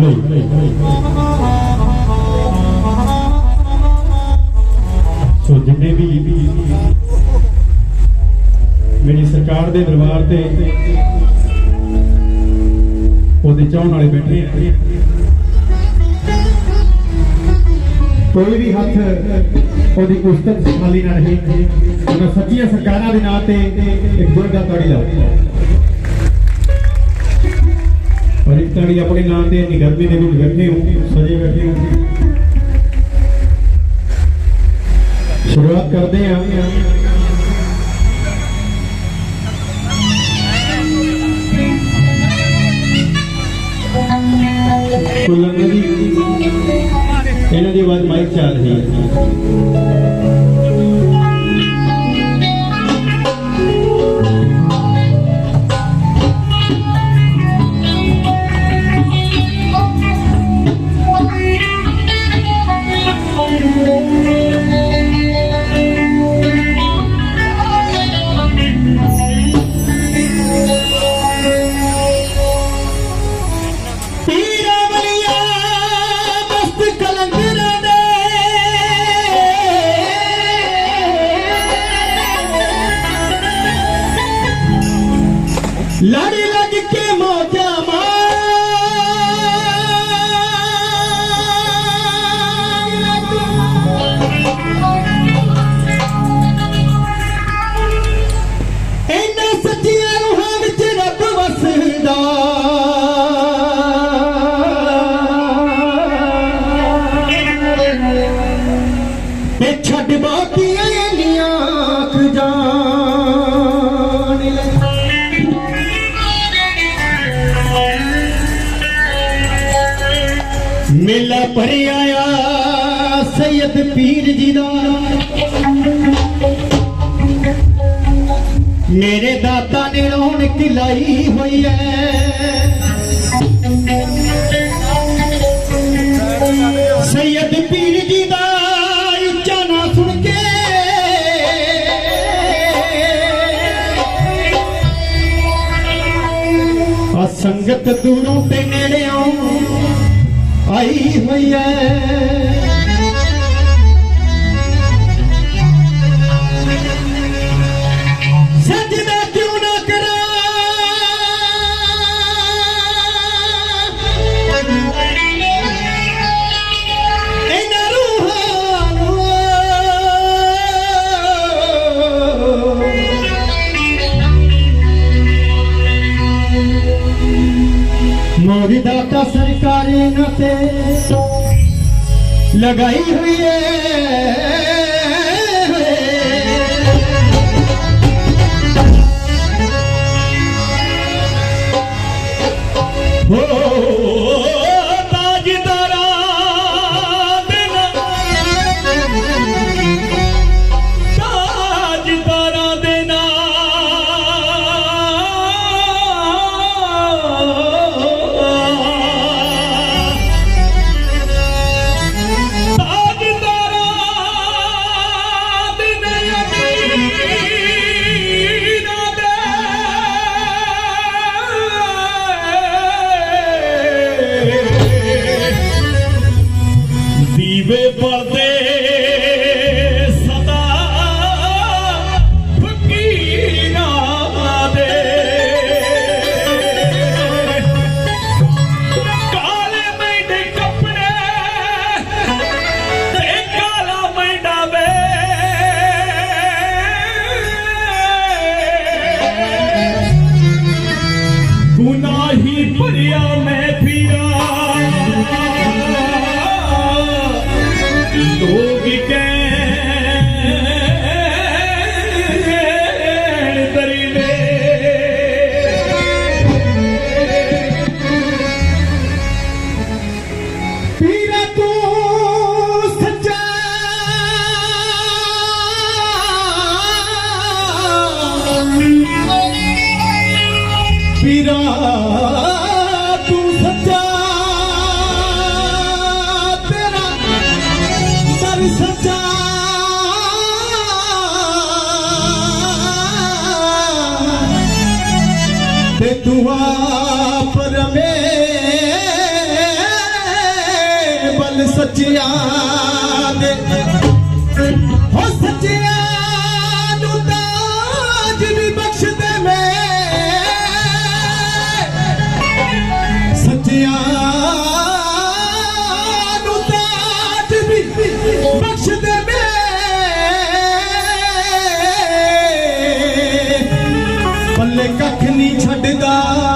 ਖੁੱਲੀ ਸੋ ਜਿੰਨੇ ਵੀ ਮੇਰੀ ਸਰਕਾਰ ਦੇ ਦਰਬਾਰ ਤੇ ਉਹਦੇ ਚਾਹਣ ਵਾਲੇ ਬੈਠੇ ਆ। ਕੋਈ ਵੀ ਹੱਥ ਉਹਦੀ ਕੁਸ਼ਤਕ ਖਾਲੀ ਨਾ ਰਹੇ, ਉਹਨਾਂ ਸੱਚੀਆਂ ਸਰਕਾਰਾਂ ਦੇ ਨਾਂ ਤੇ ਇੱਕ ਗੁਰਗਾ ਤੜੀ ਲਾਓ। ਪਰ ਇੱਕ ਤਾੜੀ ਆਪਣੇ ਨਾਂ ਤੇ ਇੰਨੀ ਗਰਮੀ ਦੇ ਵਿੱਚ ਬੈਠੇ ਹੋ ਸਜੇ ਬੈਠੇ ਹੋ ਸ਼ੁਰੂਆਤ ਕਰਦੇ ਹਾਂ। ਕੁਲੰਦਰ ਦੀ ਇਹਨਾਂ ਭਰਿਆ ਆ ਸੈਯਦ ਪੀਰ ਜੀ ਦਾ। ਮੇਰੇ ਦਾਤਾ ਨੇ ਰੌਣਕ ਕਿਲਾਈ ਹੋਈ ਐ। ਸੈਦ ਪੀਰ ਜੀ ਦਾ ਉੱਚਾ ਨਾ ਸੁਣ ਕੇ ਆ ਸੰਗਤ ਦੂਰੋਂ ਤੇ ਨੇੜੇ ਆਈ ਹੋਈ ਐ। ਮੋਰੀ ਦਾਤਾ ਸਰਕਾਰੀ ਨਾ ਤੇ ਲਗਾਈ ਹੋਈ ਏ। दुआपर में बल सचिया दा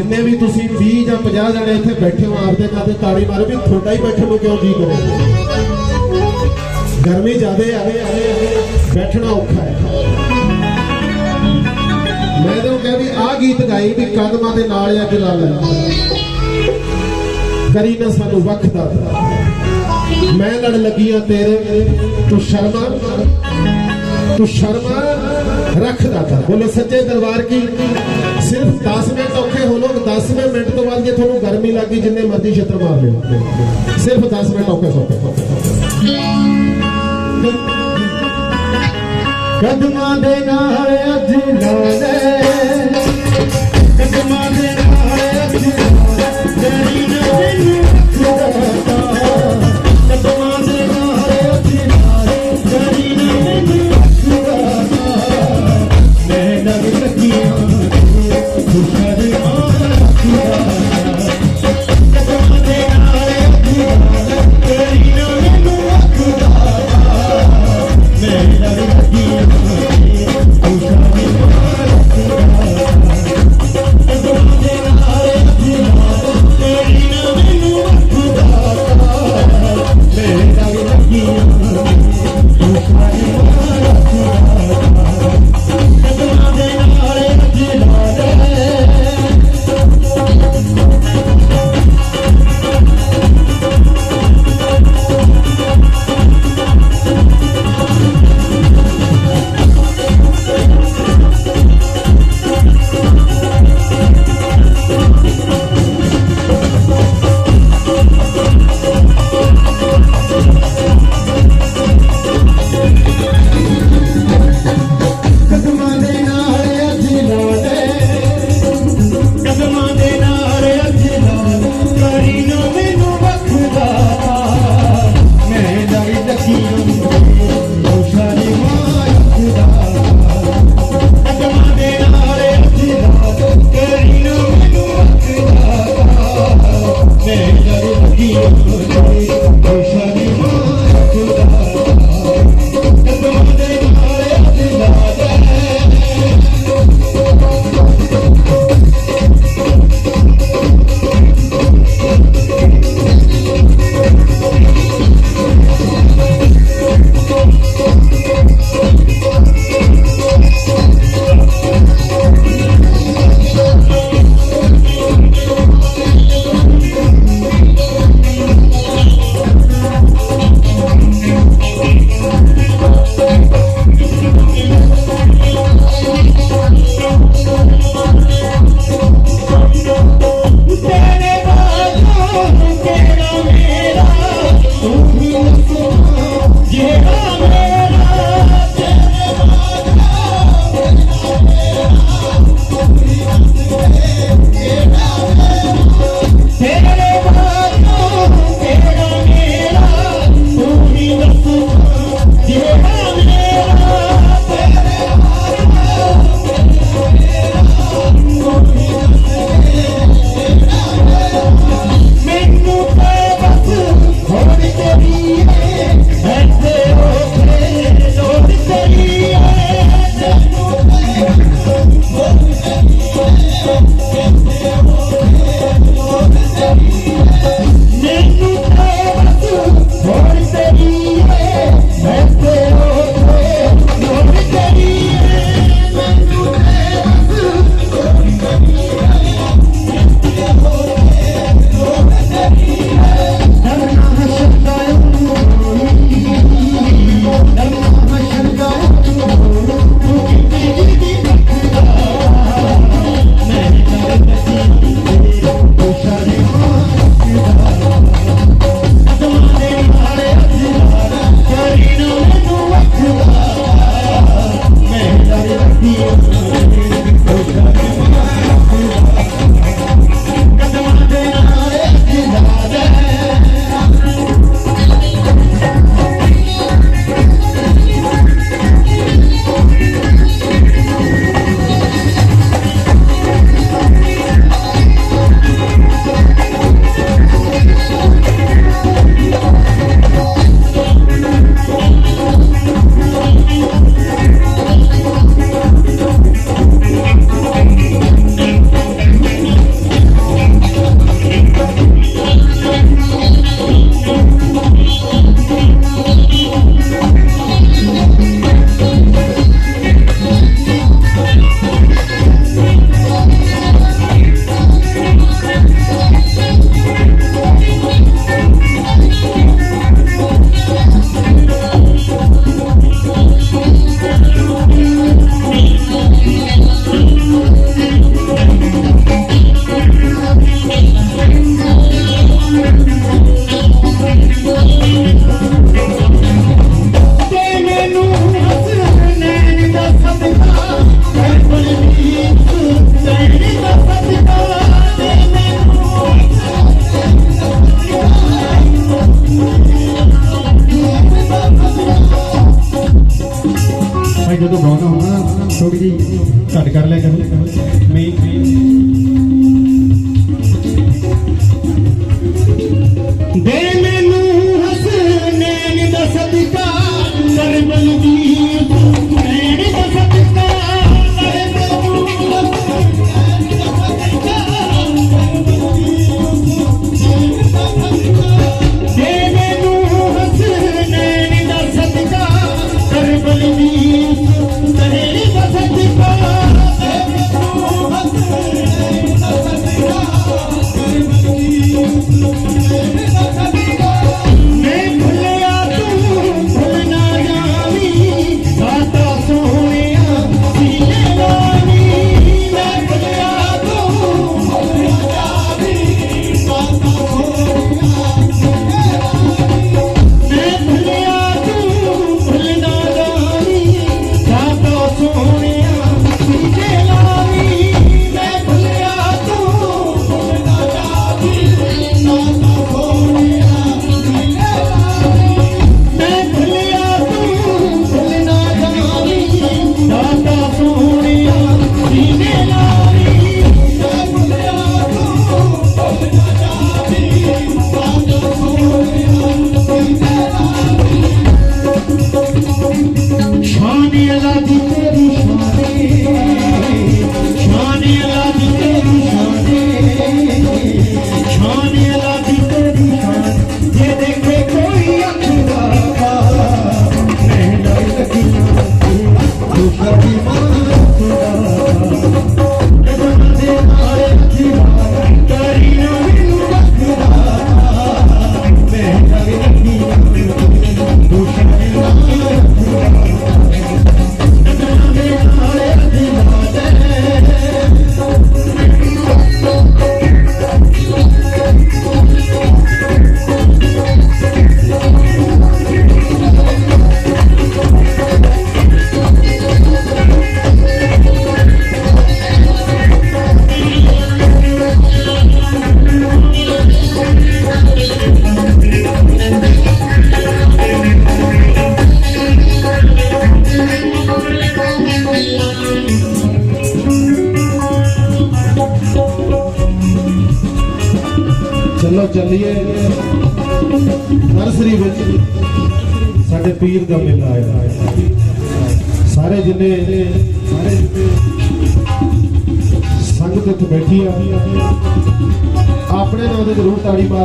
ਜਿੰਨੇ ਵੀ ਤੁਸੀਂ 20 ਜਾਂ 50 ਜਣੇ ਇੱਥੇ ਬੈਠੇ ਹੋ ਆਪਦੇ ਨਾਲ ਤੇ ਤਾੜੀ ਮਾਰੋ ਵੀ ਤੁਹਾਡਾ ਹੀ ਬੈਠਣ ਨੂੰ ਕਿਉਂ ਜੀ ਕਰੇ? ਗਰਮੀ ਜ਼ਿਆਦੇ ਆ ਬੈਠਣਾ ਔਖਾ ਹੈ। ਮੈਂ ਤਾਂ ਕਿਹਾ ਵੀ ਆਹ ਗੀਤ ਗਾਈ ਵੀ ਕਦਮਾਂ ਦੇ ਨਾਲ ਅੱਜ ਲਾ ਲੈ ਕਰੀ ਨਾ ਸਾਨੂੰ ਵਕਤ ਦਾ। ਮੈਂ ਲੜ ਲੱਗੀਆਂ ਤੇਰੇ, ਤੂੰ ਸ਼ਰਮਾ ਤੂੰ ਸ਼ਰਮਾ ਰੱਖਦਾ ਤਾ। ਬੋਲੇ ਸੱਚੇ ਦਰਬਾਰ ਕੀ? ਸਿਰਫ 10 ਮਿੰਟ ਹੋ ਲੋਗ 10ਵੇਂ ਮਿੰਟ ਤੋਂ ਬਾਅਦ ਜੇ ਤੁਹਾਨੂੰ ਗਰਮੀ ਲੱਗੀ, ਜਿੰਨੇ ਮਰਜ਼ੀ ਛਤਰ ਮਾਰ ਲਿਓ। ਸਿਰਫ 10 ਮਿੰਟ ਔਖੇ ਸੌਖੇ ਕਦਮਾਂ ਦੇ ਨਾਲ ਅੱਜ ਲਾਲੇ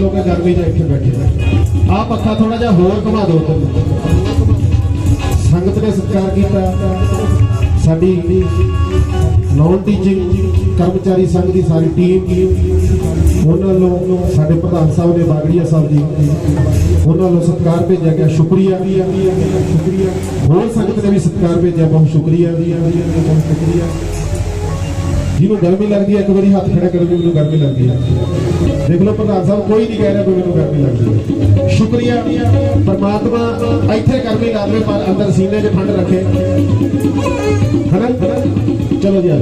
ਲੋਕ ਕੇ ਗਰਮੀ 'ਚ ਇੱਥੇ ਬੈਠੇ ਆ ਪੱਖਾ ਥੋੜਾ ਜਿਹਾ ਹੋਰ ਘੁਮਾ ਦਿਓ ਸੰਗਤ ਨੇ ਸਤਿਕਾਰ ਕੀਤਾ। ਸਾਡੀ ਨੌਨ ਟੀਚਿੰਗ ਕਰਮਚਾਰੀ ਸੰਘ ਦੀ ਸਾਰੀ ਟੀਮ ਉਹਨਾਂ ਨੂੰ ਸਾਡੇ ਪ੍ਰਧਾਨ ਸਾਹਿਬ ਨੇ, ਬਾਗੜੀਆ ਸਾਹਿਬ ਜੀ, ਉਹਨਾਂ ਵੱਲੋਂ ਸਤਿਕਾਰ ਭੇਜਿਆ ਗਿਆ। ਸ਼ੁਕਰੀਆ। ਸ਼ੁਕਰੀਆ ਹੋਰ ਸੰਗਤ ਨੇ ਵੀ ਸਤਿਕਾਰ ਭੇਜਿਆ। ਬਹੁਤ ਸ਼ੁਕਰੀਆ। ਜੀ ਆ ਬਹੁਤ ਸ਼ੁਕਰੀਆ ਜਿਹਨੂੰ ਗਰਮੀ ਲੱਗਦੀ ਹੈ, ਇੱਕ ਵਾਰੀ ਹੱਥ ਖੜਾ ਕਰੋ ਮੈਨੂੰ ਗਰਮੀ ਲੱਗਦੀ ਹੈ। ਦੇਖ ਲਓ ਪ੍ਰਧਾਨ ਸਾਹਿਬ, ਕੋਈ ਨਹੀਂ ਕਹਿ ਰਿਹਾ, ਕੋਈ ਮੈਨੂੰ ਗਰਮੀ ਲੱਗਦੀ ਹੈ ਸ਼ੁਕਰੀਆ। ਪਰਮਾਤਮਾ ਇੱਥੇ ਗਰਮੀ ਲਾ ਦੇਵੇ ਪਰ ਅੰਦਰ ਸੀਨੇ 'ਚ ਫੰਡ ਰੱਖੇ। ਹਨਾ? ਚਲੋ ਜੀ, ਆ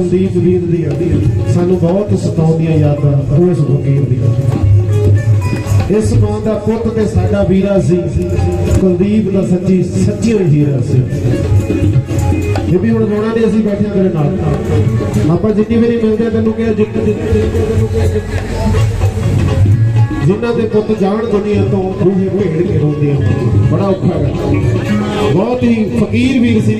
ਕੁਲਦੀਪ ਵੀਰ ਦੀਆਂ ਸਾਨੂੰ ਬਹੁਤ ਸਤਾਉਂਦੀਆਂ ਯਾਦਾਂ ਉਸ ਫਕੀਰ ਦੀਆਂ ਇਸ ਮਾਂ ਦਾ ਪੁੱਤ ਤੇ ਸਾਡਾ ਵੀਰਾ ਸੀ। ਕੁਲਦੀਪ ਦਾ ਸੱਚੀ ਸੱਚੀ ਹੋਈ ਹੀਰਾ ਸੀ। ਇਹ ਵੀ ਹੁਣ ਰੋਣਾ ਨਹੀਂ ਅਸੀਂ ਬੈਠੇ ਤੇਰੇ ਨਾਲ। ਆਪਾਂ ਜਿੰਨੀ ਵਾਰੀ ਮਿਲਦੇ ਹਾਂ, ਤੈਨੂੰ ਕਿਹਾ ਜਿੱਤ ਜਿਨ੍ਹਾਂ ਦੇ ਪੁੱਤ ਜਾਣ ਦੁਨੀਆ ਤੋਂ ਰੂਹੇ ਭੇੜ ਕੇ ਰੋਂਦੀਆਂ ਬੜਾ ਔਖਾ ਹੈ। ਬਹੁਤ ਹੀ ਫਕੀਰ ਵੀਰ ਸੀ।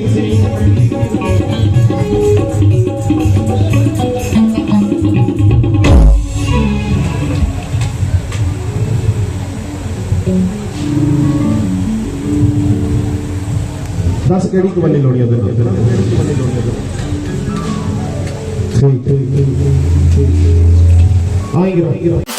दस केड़ी कबड्डी लोनी उधर ठीक ठीक ठीक ठीक आएंगे